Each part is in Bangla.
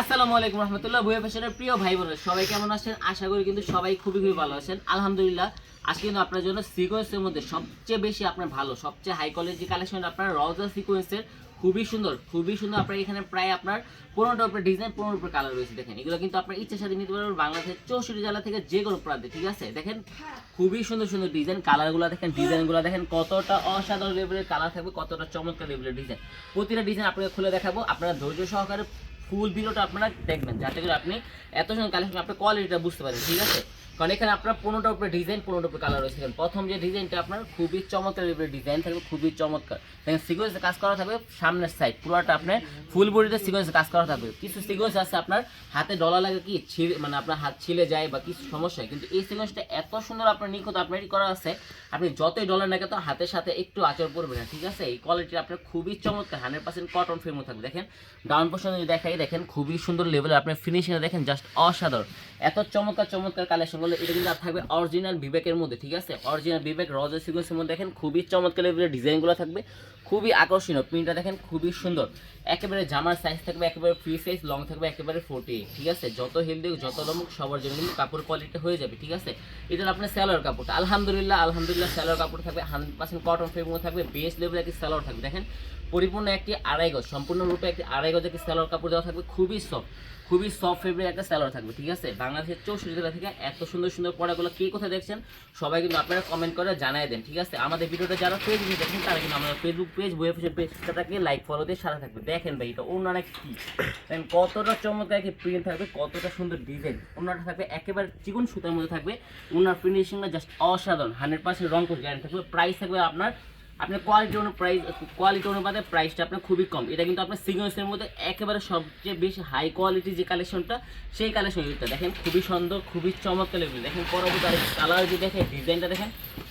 আসসালামু আলাইকুম রহমতুল্লাহ বুয়া ফ্যাশনের প্রিয় ভাই বোনেরা, সবাই কেমন আছেন? আশা করি কিন্তু সবাই খুবই খুবই ভালো আছেন। আলহামদুলিল্লাহ, আজকে কিন্তু আপনার জন্য সিকোয়েন্সের মধ্যে সবচেয়ে বেশি আপনার ভালো, সবচেয়ে হাই কোয়ালিটি কালেকশন আপনার রজা সিকোয়েন্সের খুবই সুন্দর খুবই সুন্দর আপনার এখানে প্রায় আপনার পনেরোটার উপরে ডিজাইন পনেরোর উপরে কালার রয়েছে, দেখেন। এগুলো কিন্তু আপনার ইচ্ছা সাথে নিতে পারবেন বাংলাদেশের চৌষট্টি জেলা থেকে যে কোনো প্রান্তে, ঠিক আছে? দেখেন, খুবই সুন্দর সুন্দর ডিজাইন কালারগুলো দেখেন ডিজাইনগুলো দেখেন, কতটা অসাধারণ লেভেলের কালার থাকবে, কতটা চমৎকার লেভেলের ডিজাইন প্রতিটা ডিজাইন আপনাকে খুলে দেখাবো, আপনারা ধৈর্য সহকারে ফুল ভিডিওটা আপনারা দেখবেন। যাতে করে আপনি এত সুন্দর কালেকশন আপনার কোয়ালিটিটা বুঝতে পারেন, ঠিক আছে? কারণ এখানে আপনার পনেরোটার উপরে ডিজাইন পনেরোটার উপরে কালার রয়েছে। প্রথম যে ডিজাইনটা আপনার খুবই চমৎকার উপরে ডিজাইন থাকবে, খুবই চমৎকার। দেখেন সিকোয়েন্সে কাজ করা থাকবে সামনের সাইড পুরোটা আপনার ফুল বডিতে সিকোয়েন্সে কাজ করা থাকবে। কিছু সিকোয়েন্স আছে আপনার হাতে ডলা লাগে কি, ছিঁড়ে মানে আপনার হাত ছিলে যায় বা কিছু সমস্যা কিন্তু এই সিকোয়েন্সটা এত সুন্দর আপনার নিখুঁত আপনার ই করা আছে, আপনি যতই ডলার না কেন হাতের সাথে একটু আচর পড়বে না, ঠিক আছে? এই কোয়ালিটি আপনার খুবই চমৎকার হান্ড্রেড পার্সেন্ট কটন ফ্রেমও থাকবে। দেখেন ডাউন পোর্শন যদি দেখাই, দেখেন খুবই সুন্দর লেভেলের আপনার ফিনিশিংয়ে দেখেন জাস্ট অসাধারণ। এত চমৎকার চমৎকার কালেকশনগুলো এটা কিন্তু আর থাকবে অরিজিনাল বিবেকের মধ্যে, ঠিক আছে? অরিজিনাল বিবেক রজার সিকোয়েন্সের মধ্যে দেখেন খুবই চমৎকার ডিজাইনগুলো থাকবে। খুবই আকর্ষণীয়। প্রিন্টটা দেখেন খুবই সুন্দর। একেবারে জামার সাইজ থাকবে, একেবারে ফ্রি সাইজ লং থাকবে একেবারে ফোর্টি ঠিক আছে? যত হেলদি যত লমুক সবার জন্য কিন্তু কাপড় কোয়ালিটি হয়ে যাবে, ঠিক আছে? এটা আপনার স্যালোয়ার কাপড়টা। আলহামদুলিল্লাহ আলহামদুলিল্লাহ স্যালোয়ার কাপড় থাকবে হান্ড্রেড পার্সেন্ট কটন ফেব্রিক থাকবে বেস লেভেলের একটি স্যালোয়ার থাকবে। দেখেন, পরিপূর্ণ একটি আড়াই গজ সম্পূর্ণরূপে একটি আড়াই গজ একটি স্যালোয়ার কাপড় দেওয়া থাকবে, খুবই সফট খুবই সফট ফেব্রিক একটা স্যালোয়ার থাকবে, ঠিক আছে? বাংলাদেশের চৌষট্টি জেলা থেকে এত সুন্দর সুন্দর পড়াগুলো কে কোথায় দেখছেন? সবাই কিন্তু আপনারা কমেন্ট করে জানাই দেন, ঠিক আছে? আমাদের ভিডিওটা যারা ফেসবুকে দেখেন, তারা কিন্তু আমাদের ফেসবুক পেজ বই অফিসের পেজটাকে লাইক ফলো দিয়ে সারা থাকবে। দেখেন ভাই, এটা অন্যান্য কি? কতটা চমৎকার একটি প্রিন্ট থাকবে, কতটা সুন্দর ডিজাইন অন্যটা থাকবে একেবারে চিকন সুতার মধ্যে থাকবে। ওনার ফিনিশিংটা জাস্ট অসাধারণ হান্ড্রেড পার্সেন্ট রং করে গ্যারান্টি থাকবে। প্রাইস থাকবে আপনার আপনার কোয়ালিটি অনু প্রাইস কোয়ালিটি অনুপাতে প্রাইসটা আপনার খুবই কম। এটা কিন্তু আপনার সিগনেসের মধ্যে একেবারে সবচেয়ে বেশি হাই কোয়ালিটি যে কালেকশনটা সেই কালেকশনটা দেখেন খুবই সুন্দর, খুবই চমৎকার লেভেল দেখেন পরবর্তী কালার যে দেখেন ডিজাইনটা দেখেন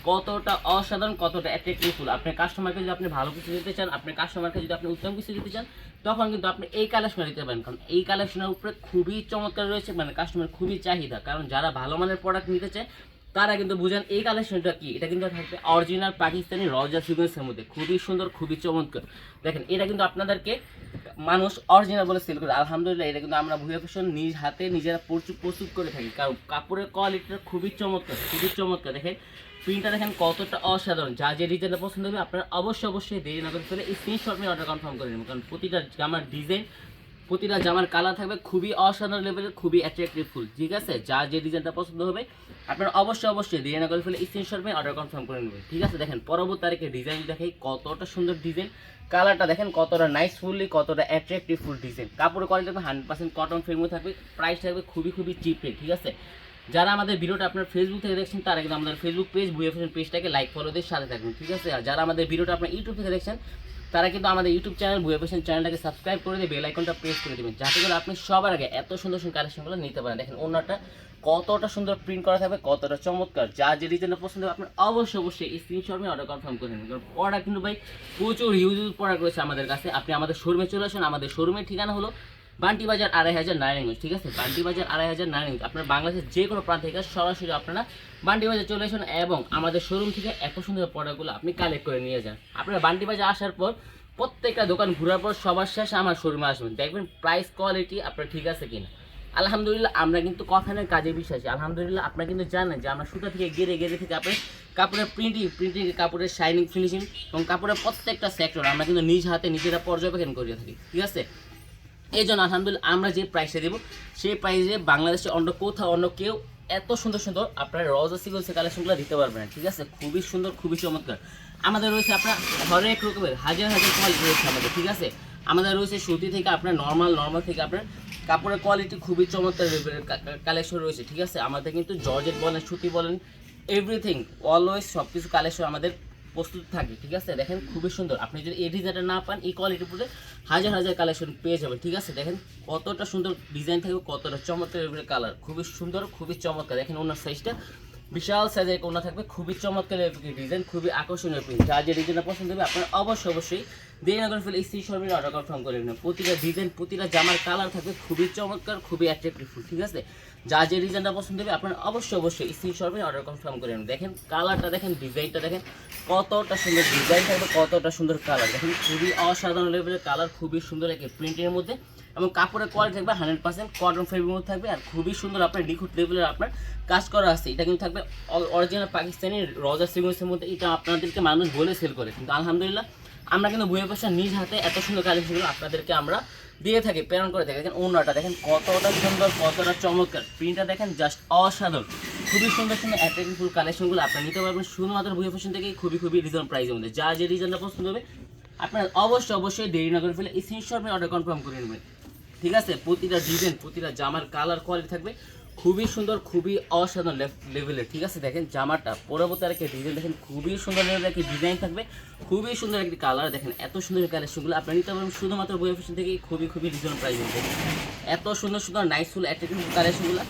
কতটা অসাধারণ, কতটা অ্যাট্রাক্টিভ ফুল আপনার কাস্টমারকে যদি আপনি ভালো কিছু দিতে চান, আপনি কাস্টমারকে যদি আপনি উত্তম কিছু দিতে চান, তখন কিন্তু আপনি এই কালেকশন দিতে পারেন। কারণ এই কালেকশনের উপরে খুবই চমৎকার রয়েছে মানে কাস্টমার খুবই চাহিদা। কারণ যারা ভালো মানের প্রোডাক্ট নিতে চায় তারা কিন্তু বুঝেন এই কালেকশনটা কি? এটা কিন্তু থাকবে অরিজিনাল পাকিস্তানি রজা সিকোয়েন্সের মধ্যে। খুবই সুন্দর, খুবই চমৎকার। দেখেন, এটা কিন্তু আপনাদেরকে মানুষ অরিজিনাল বলে সেল করে, আলহামদুলিল্লাহ, এটা কিন্তু আমরা ভুয়া ফ্যাশন নিজ হাতে নিজেরা প্রচুর প্রস্তুত করে থাকি। কারণ কাপড়ের কোয়ালিটিটা খুবই চমৎকার খুবই চমৎকার। দেখেন প্রিন্টটা দেখেন কতটা অসাধারণ। যা যে ডিজাইনটা পছন্দ হবে, আপনারা অবশ্যই অবশ্যই দেরি না করে ফেলে স্ক্রিনশট নিয়ে অর্ডার কনফার্ম করে নেবেন। কারণ প্রতিটা জামার ডিজাইন প্রতিটা জামার কালার থাকবে খুবই অসাধারণ লেভেলের খুবই অ্যাট্রাক্টিভ ফুল, ঠিক আছে? যা যে ডিজাইনটা পছন্দ হবে, আপনারা অবশ্যই অবশ্যই দেরি না করে ফেলে স্ক্রিনশট অর্ডার কনফার্ম করে নেবেন, ঠিক আছে? দেখেন, পরবর্তী তারিখে ডিজাইন দেখাই কতটা সুন্দর ডিজাইন কালারটা দেখেন, কতটা নাইস ফুললি কতটা অ্যাট্রাক্টিভ ফুল ডিজাইন কাপড়ের কোয়ালিটি থাকবে হান্ড্রেড পার্সেন্ট কটন ফ্রেমও থাকবে প্রাইস থাকবে খুবই খুবই চিপ রেট ঠিক আছে? যারা আমাদের ভিডিওটা আপনার ফেসবুক থেকে দেখছেন, তারা কিন্তু আমাদের ফেসবুক পেজ বুয়ে ফ্যাশন পেজটাকে লাইক ফলো দিয়ে সাথে থাকবেন, ঠিক আছে? আর যারা আমাদের ভিডিওটা আপনার ইউটিউব থেকে দেখছেন তারা কিন্তু আমাদের ইউটিউব চ্যানেল বুয়ে পেশেন চ্যানেলটাকে সাবস্ক্রাইব করে দিয়ে বেল আইকনটা প্রেস করে দেবেন। যাতে করে আপনি সবার আগে এত সুন্দর সুন্দর কালেকশনগুলো নিতে পারেন। দেখেন অন্যটা কতটা সুন্দর প্রিন্ট করা থাকবে, কতটা চমৎকার। যা যে ডিজাইনটা পছন্দ হবে, আপনার অবশ্যই অবশ্যই এই স্ক্রিনশট নিয়ে অর্ডার কনফার্ম করে নেবেন। কারণ প্রোডাক্ট কিন্তু ভাই প্রচুর ইউজ প্রোডাক্ট রয়েছে আমাদের কাছে। আপনি আমাদের শোরুমে চলে আসুন। আমাদের শোরুমের ঠিকানা হলো বান্টি বাজার আড়াই হাজার নারায়ণগঞ্জ, ঠিক আছে? বান্টি বাজার আড়াই হাজার নারায়ণগঞ্জ, আপনার বাংলাদেশের যে কোনো প্রান্ত থেকে সরাসরি আপনারা বান্টি বাজার চলে আসুন এবং আমাদের শোরুম থেকে এত সুন্দর প্রোডাক্টগুলো আপনি কালেক্ট করে নিয়ে যান। আপনারা বান্টি বাজার আসার পর প্রত্যেকটা দোকান ঘোরার পর সবার শেষে আমার শোরুমে আসবেন। দেখবেন প্রাইস কোয়ালিটি আপনার ঠিক আছে কিনা। আলহামদুলিল্লাহ, আমরা কিন্তু কথানের কাজে বিশ্বাসী। আলহামদুলিল্লাহ, আপনারা কিন্তু জানেন যে আমরা সুতা থেকে গেড়ে গেড়ে থেকে আপনি কাপড়ের প্রিন্টিং প্রিন্টিং কাপড়ের শাইনিং ফিনিশিং এবং কাপড়ের প্রত্যেকটা সেক্টর আমরা কিন্তু নিজ হাতে নিজেরা পর্যবেক্ষণ করে থাকি, ঠিক আছে? এই জন্য আলহামদুলিল্লাহ আমরা যে প্রাইসটা দেবো, সেই প্রাইসে বাংলাদেশে অন্য কোথাও অন্য কেউ এত সুন্দর সুন্দর আপনার রজা সিগলসের কালেকশনগুলো দিতে পারবেন ঠিক আছে? খুবই সুন্দর, খুবই চমৎকার। আমাদের রয়েছে আপনার হরেক রকমের, হাজার হাজার কোয়ালিটি রয়েছে আমাদের, ঠিক আছে? আমাদের রয়েছে সুতি থেকে আপনার নর্মাল নর্মাল থেকে আপনার কাপড়ের কোয়ালিটি খুবই চমৎকার কালেকশন রয়েছে, ঠিক আছে? আমাদের কিন্তু জর্জেট বলেন, সুতি বলেন এভরিথিং অলওয়েজ সব কিছু কালেকশন আমাদের প্রস্তুত থাকে, ঠিক আছে? দেখেন খুবই সুন্দর। আপনি যদি এই ডিজাইনটা না পান, এই কোয়ালিটির উপরে হাজার হাজার কালেকশন পেয়ে যাবেন, ঠিক আছে? দেখেন কতটা সুন্দর ডিজাইন থাকবে কতটা চমৎকার কালার খুবই সুন্দর, খুবই চমৎকার। দেখেন ওনার সাইজটা বিশাল সাইজের কোনা থাকবে, খুবই চমৎকার ডিজাইন খুবই আকর্ষণীয় প্রিন্ট যা যে ডিজাইনটা পছন্দ হবে, আপনার অবশ্যই অবশ্যই দেরি না করে ফেলে এই শর্মের অর্ডার কনফার্ম করে নেবেন। প্রতিটা ডিজাইন প্রতিটা জামার কালার থাকবে, খুবই চমৎকার, খুবই অ্যাট্রাক্টিভ ঠিক আছে? যা যে ডিজাইনটা পছন্দ হবে, আপনার অবশ্যই অবশ্যই স্ক্রিন শর্মে অর্ডার কনফার্ম করে নেবেন। দেখেন কালারটা দেখেন ডিজাইনটা দেখেন, কতটা সুন্দর ডিজাইন থাকবে, কতটা সুন্দর কালার দেখেন, খুবই অসাধারণ লেভেলের কালার খুবই সুন্দর একটা প্রিন্টের মধ্যে। এবং কাপড়ের কোয়ালিটি থাকবে হান্ড্রেড পার্সেন্ট কটন ফেব্রিক মধ্যে থাকবে আর খুবই সুন্দর আপনার লিকুইড লেভেলের আপনার কাজ করা আছে। এটা কিন্তু থাকবে অরিজিনাল পাকিস্তানি রজা সিগুন্সের মধ্যে। এটা আপনাদেরকে মানুষ বলে সেল করে। কিন্তু আলহামদুলিল্লাহ, আমরা কিন্তু বইয়ের পাশে নিজ হাতে এত সুন্দর কালেকশনগুলো আপনাদেরকে আমরা দিয়ে থাকি, প্রেরণ করে থাকি। দেখেন অন্যটা দেখেন কতটা সুন্দর, কতটা চমৎকার। প্রিন্টটা দেখেন জাস্ট অসাধারণ। খুবই সুন্দর সুন্দর অ্যাট্রাক্টিভ কালেকশনগুলো আপনারা নিতে পারবেন শুধুমাত্র বইয়ের ফ্যাশন থেকেই খুবই খুবই রিজনেবল প্রাইসের মধ্যে। যা যে ডিজাইনটা পছন্দ হবে, আপনারা অবশ্যই অবশ্যই দেরি না করে ফেলে এই স্ক্রিনশট অর্ডার কনফার্ম করে নেবেন। ঠিক আছে? প্রতিটা ডিজাইন প্রতিটা জামার কালার কোয়ালিটি থাকবে। খুবই সুন্দর, খুবই অসাধারণ লেভেলের ঠিক আছে? দেখেন জামাটা, পরবর্তী আরেকটা ডিজাইন দেখেন, খুবই সুন্দর লেভেলের একটি ডিজাইন থাকবে। খুবই সুন্দর একটি কালার দেখেন, এত সুন্দর কালেকশনগুলো আপনারা নিতে পারবেন শুধুমাত্র বই অফিস থেকে খুবই খুবই রিজনেবল প্রাইস মধ্যে। এত সুন্দর সুন্দর নাইসফুল অ্যাট্রাক্টিভ কালেকশনগুলো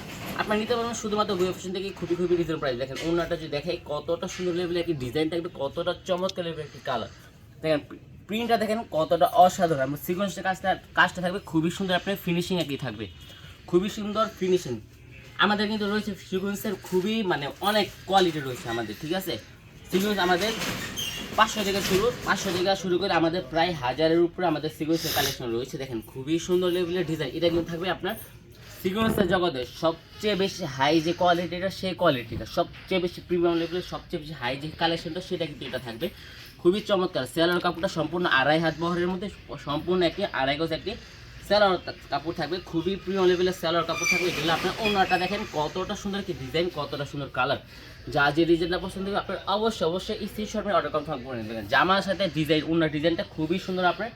আপনারা নিতে পারবেন শুধুমাত্র বই অফিস থেকে খুবই খুবই রিজনেবল প্রাইস দেখেন অন্যটা যদি দেখাই কতটা সুন্দর লেভেলের একটি ডিজাইন থাকবে, কতটা চমৎকার লেভেলের একটি কালার দেখেন প্রিন্টটা দেখেন কতটা অসাধারণ। আমার সিকোয়েন্সটা কাজটা কাজটা থাকবে খুবই সুন্দর, আপনার ফিনিশিং একই থাকবে। খুবই সুন্দর ফিনিশিং আমাদের কিন্তু রয়েছে সিকোয়েন্সের খুবই মানে অনেক কোয়ালিটি রয়েছে আমাদের, ঠিক আছে? সিকোয়েন্স আমাদের পাঁচশো থেকে শুরু, পাঁচশো থেকে শুরু করে আমাদের প্রায় হাজারের উপরে আমাদের সিকোয়েন্সের কালেকশন রয়েছে। দেখেন খুবই সুন্দর লেভেলের ডিজাইন এটা কিন্তু থাকবে আপনার সিকোয়েন্সের জগতে সবচেয়ে বেশি হাই যে কোয়ালিটিটা সেই কোয়ালিটিটা সবচেয়ে বেশি প্রিমিয়াম লেভেলের সবচেয়ে বেশি হাই যে কালেকশনটা সেটা কিন্তু এটা থাকবে। খুবই চমৎকার। সেলার কাপড়টা সম্পূর্ণ আড়াই হাত বহরের মধ্যে, সম্পূর্ণ একটি, আড়াই গজ একটি সেলার কাপড় থাকবে। খুবই প্রিয় লেভেলের সেলার কাপড় থাকবে। এগুলো আপনার ওনারটা দেখেন কতটা সুন্দর কি ডিজাইন কতটা সুন্দর কালার যা যে ডিজাইনটা পছন্দ হবে আপনার অবশ্যই অবশ্যই এই স্ক্রিনশট অর্ডার কনফার্ম করে নেবেন। জামার সাথে ডিজাইন অন্য ডিজাইনটা খুবই সুন্দর আপনার।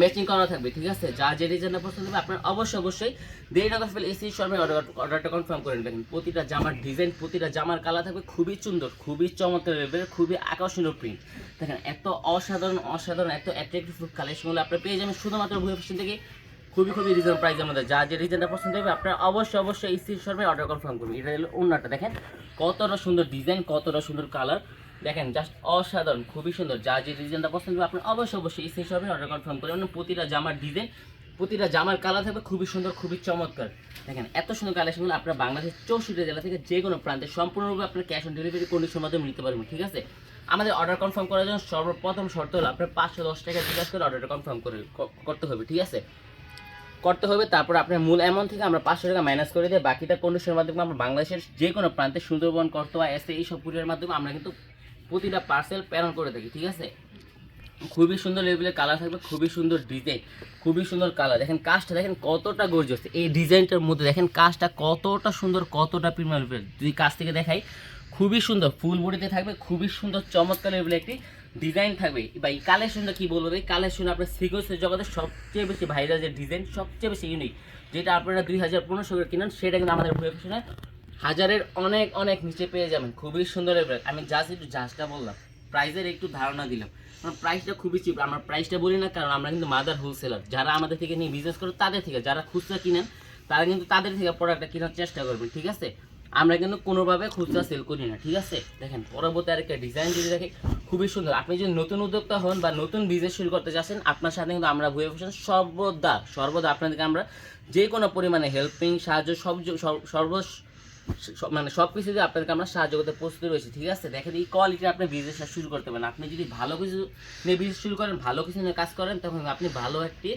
ম্যাচিং করা থাকবে, ঠিক আছে? যা যে ডিজাইনটা পছন্দ হবে আপনার অবশ্যই অবশ্যই দেরি না করে ফেলে এসি শর্মে অর্ডার অর্ডারটা কনফার্ম করে নেবেন। প্রতিটা জামার ডিজাইন প্রতিটা জামার কালার থাকবে খুবই সুন্দর, খুবই চমৎকার লেভেলের খুবই আকর্ষণীয় প্রিন্ট দেখেন, এত অসাধারণ অসাধারণ, এত অ্যাট্রাক্টিভ কালেকশনগুলো আপনার পেয়ে যাবেন শুধুমাত্র ভুয়া ফ্যাশন থেকে। খুবই খুবই রিজনেবল প্রাইসের আমাদের যা যে ডিজাইনটা পছন্দ হবে আপনার অবশ্যই অবশ্যই এসি শর্মে অর্ডার কনফার্ম করবেন। এটা হলো অন্যটা দেখেন? কতটা সুন্দর ডিজাইন কতটা সুন্দর কালার দেখেন জাস্ট অসাধারণ, খুবই সুন্দর। যা যে ডিজাইনটা পছন্দ হবে আপনি অবশ্যই অবশ্যই এই হিসাবে অর্ডার কনফার্ম করে মানে প্রতিটা জামার ডিজাইন প্রতিটা জামার কালার থাকবে খুবই সুন্দর, খুবই চমৎকার। দেখেন, এত সুন্দর কালেকশনগুলো আপনার বাংলাদেশের চৌষট্টি জেলা থেকে যে কোনো প্রান্তে সম্পূর্ণরূপে আপনার ক্যাশ অন ডেলিভারি কন্ডিশনের মাধ্যমে নিতে পারবেন, ঠিক আছে? আমাদের অর্ডার কনফার্ম করার জন্য সর্বপ্রথম শর্ত হলো আপনার পাঁচশো দশ টাকা জিজ্ঞাসা করে অর্ডারটা কনফার্ম করে করতে হবে, ঠিক আছে? করতে হবে, তারপর আপনার মূল অ্যামাউন্ট থেকে আমরা পাঁচশো টাকা মাইনাস করে দিয়ে বাকিটা কন্ডিশনের মাধ্যমে আমরা বাংলাদেশের যে কোনো প্রান্তে সুন্দরবন, কর্তোয়া, এসে এই সব কুরিয়ার মাধ্যমে আমরা কিন্তু প্রতিটা পার্সেল প্রেরণ করে থাকি ঠিক আছে? খুবই সুন্দর লেভেলের কালার থাকবে, খুবই সুন্দর ডিজাইন খুবই সুন্দর কালার দেখেন কাজটা, দেখেন কতটা গর্জিয়াস এই ডিজাইনটার মধ্যে দেখেন কাজটা কতটা সুন্দর, কতটা প্রিমিয়াম লেভেল যদি কাজ থেকে দেখাই, খুবই সুন্দর। ফুল বডিতে থাকবে, খুবই সুন্দর, চমৎকার লেভেলের একটি ডিজাইন থাকবে। বা এই কালেকশনটা কী বলব এই কালেকশন আপনার সিকোয়েন্সের জগতে সবচেয়ে বেশি ভাইরাল যে ডিজাইন সবচেয়ে বেশি ইউনিক যেটা আপনারা দুই হাজার পনেরোশো করে কিনেন, সেটা কিন্তু আমাদের ফ্যাশনে হাজারের অনেক অনেক নিচে পেয়ে যাবেন। খুবই সুন্দর আমি জাস্ট একটু জাস্টটা বললাম। প্রাইসের একটু ধারণা দিলাম। আমার প্রাইসটা খুবই চিপ আমরা প্রাইসটা বলি না, কারণ আমরা কিন্তু মাদার হোলসেলার যারা আমাদের থেকে নিয়ে বিজনেস করে, তাদের থেকে। যারা খুচরা কিনেন, তারা কিন্তু তাদের থেকে প্রোডাক্টটা কেনার চেষ্টা করবেন, ঠিক আছে? আমরা কিন্তু কোনোভাবে খুচরা সেল করি না, ঠিক আছে? দেখেন, পরবর্তী আরেকটা ডিজাইন যদি দেখে, খুবই সুন্দর। আপনি যদি নতুন উদ্যোক্তা হন বা নতুন বিজনেস শুরু করতে চাচ্ছেন আপনার সাথে কিন্তু আমরা ভুয়ে ফ্যাশন সর্বদা সর্বদা আপনাদেরকে আমরা যে কোনো পরিমাণে হেল্পিং সাহায্য, সব সর্ব মানে সব কিছু দিয়ে আপনাদেরকে আমরা সাহায্য করতে প্রস্তুত রয়েছি, ঠিক আছে? দেখেন এই কোয়ালিটি আপনি বিজনেসটা শুরু করতে পারেন। আপনি যদি ভালো কিছু নিয়ে বিজনেস শুরু করেন, ভালো কিছু নিয়ে কাজ করেন, তখন আপনি ভালো একটি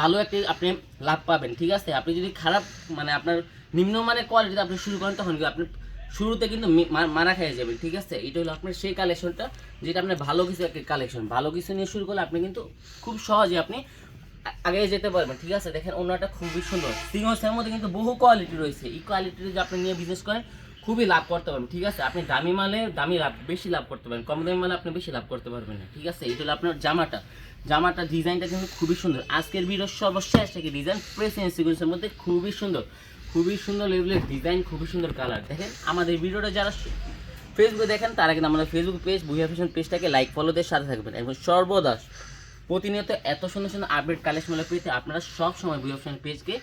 ভালো একটি আপনি লাভ পাবেন, ঠিক আছে? আপনি যদি খারাপ মানে আপনার নিম্নমানের কোয়ালিটিতে আপনি শুরু করেন, তখন আপনি শুরুতে কিন্তু মারা খেয়ে যাবেন, ঠিক আছে? এটা হলো আপনার সেই কালেকশনটা যেটা আপনার ভালো কিছু একটা কালেকশন ভালো কিছু নিয়ে শুরু করলে আপনি কিন্তু খুব সহজে আপনি আগে যেতে পারবেন, ঠিক আছে? দেখেন অন্যটা খুবই সুন্দর। সিংহসের মধ্যে কিন্তু বহু কোয়ালিটি রয়েছে। এই কোয়ালিটি যদি আপনি নিয়ে বিজনেস করেন, খুবই লাভ করতে পারবেন, ঠিক আছে? আপনি দামি মালে, দামি লাভ, বেশি লাভ করতে পারবেন। কম দামি মালে আপনি বেশি লাভ করতে পারবেন না, ঠিক আছে? এটা হলো আপনার জামাটা। জামাটা ডিজাইনটা কিন্তু খুবই সুন্দর। আজকের ভিডিওর সর্বশেষ থেকে ডিজাইন প্রেসিডেন্ট সিকুয়েন্সের মধ্যে খুবই সুন্দর। খুবই সুন্দর লেভেলের ডিজাইন খুবই সুন্দর কালার দেখেন, আমাদের ভিডিওটা যারা ফেসবুকে দেখেন, তারা কিন্তু আমাদের ফেসবুক পেজ বুহিয়া ফ্যাশন পেজটাকে লাইক ফলোদের সাথে থাকবেন। এবং সর্বদা প্রতিনিয়ত এত সুন্দর সুন্দর আপডেট কালেকশন পেতে আপনারা সব সময় বুহিয়া ফ্যাশন পেজকে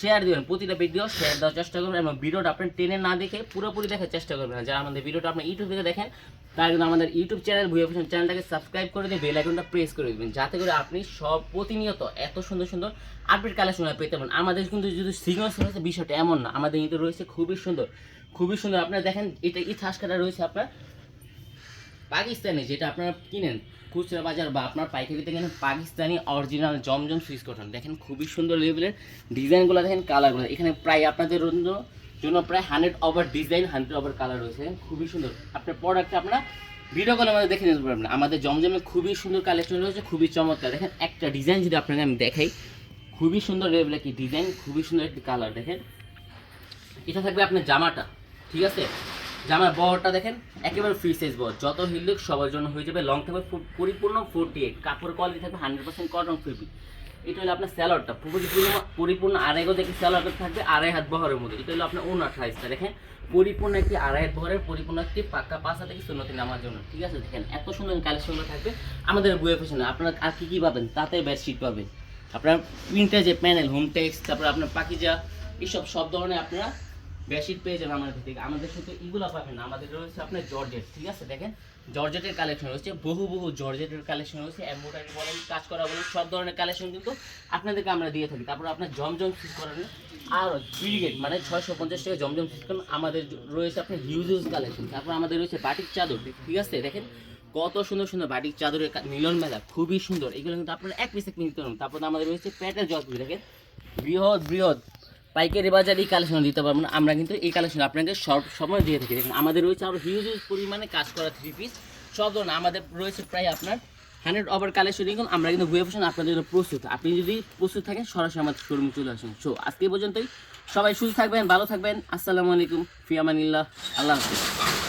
শেয়ার দেবেন। প্রতিটা ভিডিও শেয়ার দেওয়ার চেষ্টা করবেন এবং ভিডিওটা আপনি টেনে না দেখে পুরোপুরি দেখার চেষ্টা করবেন। যারা আমাদের ভিডিওটা আপনি ইউটিউব থেকে দেখেন, তারা কিন্তু আমাদের ইউটিউব চ্যানেল ভুয়া ফ্যাশন চ্যানেলটাকে সাবস্ক্রাইব করে দিয়ে বেল আইকনটা প্রেস করে দেবেন। যাতে করে আপনি সব প্রতিনিয়ত এত সুন্দর সুন্দর আপডেট কালেকশন পেতে পারেন। আমাদের কিন্তু যদি সিগন্যাল রয়েছে, বিষয়টা এমন না। আমাদের কিন্তু রয়েছে খুবই সুন্দর। খুবই সুন্দর। আপনারা দেখেন, এটা ইতিহাস কাটা রয়েছে আপনার পাকিস্তানি যেটা আপনারা কিনেন খুচরা বাজার বা আপনার পাইকারিতে কিনেন পাকিস্তানি অরিজিনাল জমজম সুইচ কটন দেখেন খুবই সুন্দর লেভেলের ডিজাইনগুলো দেখেন কালারগুলো এখানে প্রায় আপনাদের জন্য প্রায় hundred over design hundred over colour রয়েছে। খুবই সুন্দর। আপনার প্রোডাক্টটা আপনারা ভিডিও কলে আমাদের দেখে নিতে পারবেন। আমাদের জমজমে খুবই সুন্দর কালেকশন রয়েছে, খুবই চমৎকার। দেখেন একটা ডিজাইন যদি আপনাকে আমি দেখাই, খুবই সুন্দর লেভেলের কি ডিজাইন খুবই সুন্দর একটি কালার দেখেন, এটা থাকবে আপনার জামাটা, ঠিক আছে? জামার বহরটা দেখেন, একেবারে ফ্রি সাইজ বহর। যত হিলুক সবার জন্য হয়ে যাবে লং থাকবে পরিপূর্ণ ফোরটি এইট কাপড় কোয়ালিটি থাকবে হান্ড্রেড পার্সেন্ট কটন ফিফটি এটা হলো আপনার স্যালাডটা পরিপূর্ণ পরিপূর্ণ আড়াই গো দেখে স্যালাডটা থাকবে, আড়াই হাত বহরের মধ্যে। এটা হলো আপনার ওনার সাইজটা দেখেন, পরিপূর্ণ একটি আড়াই হাত বহরের, পরিপূর্ণ একটি পাক্কা পাশা থেকে সুন্নতি নামার জন্য। ঠিক আছে? দেখেন, এত সুন্দর কালেকশনগুলো থাকবে। আমাদের বইয়ে পেছনে আপনারা আর কী কী পাবেন? তাতে বেডশিট পাবেন। আপনার প্রিন্টার যে প্যানেল হোম টেক্স তারপর আপনার পাকিজা এইসব সব ধরনের আপনারা বেডশিট পেয়ে যাবেন আমাদের থেকে। আমাদের শুধু এগুলো পাবেন না। আমাদের রয়েছে আপনার জর্জেট, ঠিক আছে? দেখেন, জর্জেটের কালেকশন রয়েছে, বহু বহু জর্জেটের কালেকশন রয়েছে এম্বোটারি বলেন, কাজ করা বলেন, সব ধরনের কালেকশন কিন্তু আপনাদেরকে আমরা দিয়ে থাকি। তারপর আপনার জমজম ফিস করেন আর ব্রিগেড মানে ছয়শো পঞ্চাশ টাকা জমজম ফিস করেন আমাদের রয়েছে আপনার হিউজ হিউজ কালেকশন তারপর আমাদের রয়েছে বাটিক চাদর, ঠিক আছে? দেখেন, কত সুন্দর সুন্দর বাটিক চাদরের মিলন মেলা, খুবই সুন্দর। এগুলো কিন্তু আপনারা এক পিসে কিনতে পারবেন। তারপর আমাদের রয়েছে প্যাটের জজ দেখেন, বৃহৎ বৃহৎ পাইকারি বাজারে এই কালেকশন দিতে পারব না। আমরা কিন্তু এই কালেকশন আপনাকে সব সময় দিয়ে থাকি। দেখুন, আমাদের রয়েছে আরও হিউজ হিউজ পরিমাণে কাজ করা থ্রি পিস সব ধরনের আমাদের রয়েছে প্রায় আপনার হান্ড্রেড ওভার কালেকশন দেখুন, আমরা কিন্তু বুয়ে ফ্যাশন আপনাদের জন্য প্রস্তুত। আপনি যদি প্রস্তুত থাকেন, সরাসরি আমাদের শোরুমে চলে আসুন। সো আজকে পর্যন্তই। সবাই সুস্থ থাকবেন, ভালো থাকবেন। আসসালামু আলাইকুম, ফিয়ামানিল্লাহ। আল্লাহ হাফিজ।